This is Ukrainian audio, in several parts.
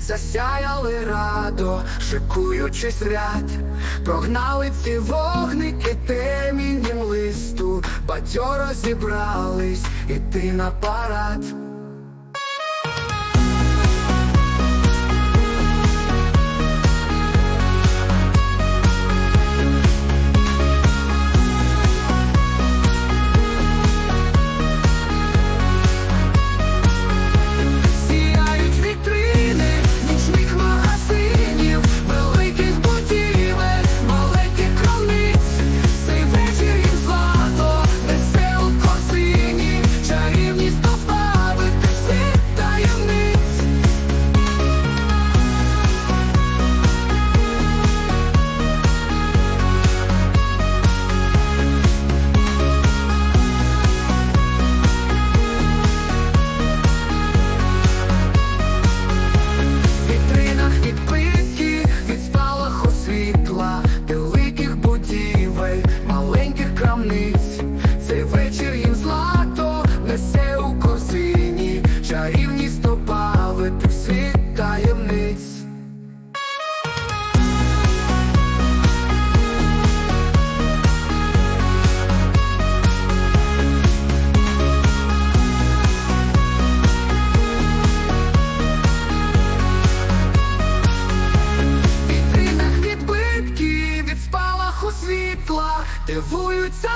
засяяли радо, шикуючись ряд, прогнали ці вогники теміннім листу, бадьоро зібрались іти на парад. Великих будівель, маленьких крамниць. Цей вечір їм злато несе у корзині, чарівні добавити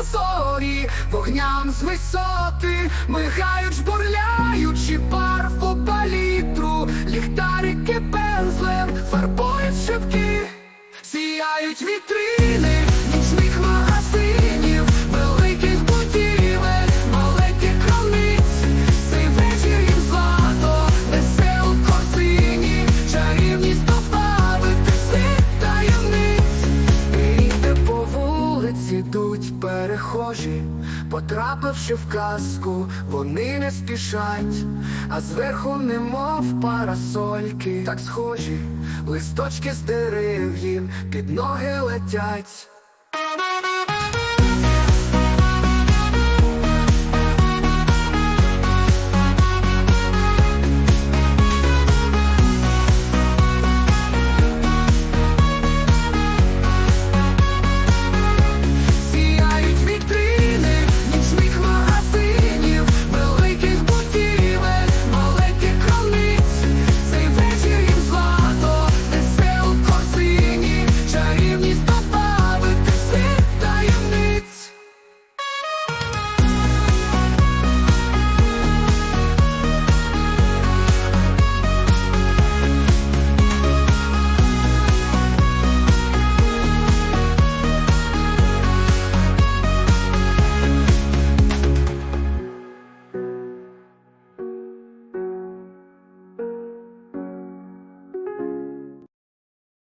зорі, вогням з висоти, мигають, бурляючи пар в палітру, ліхтарики пензлем, фарбують шибки, сіяють вітрини потрапивши в казку, вони не спішать, а зверху, немов парасольки, так схожі, листочки з дерев'їм під ноги летять.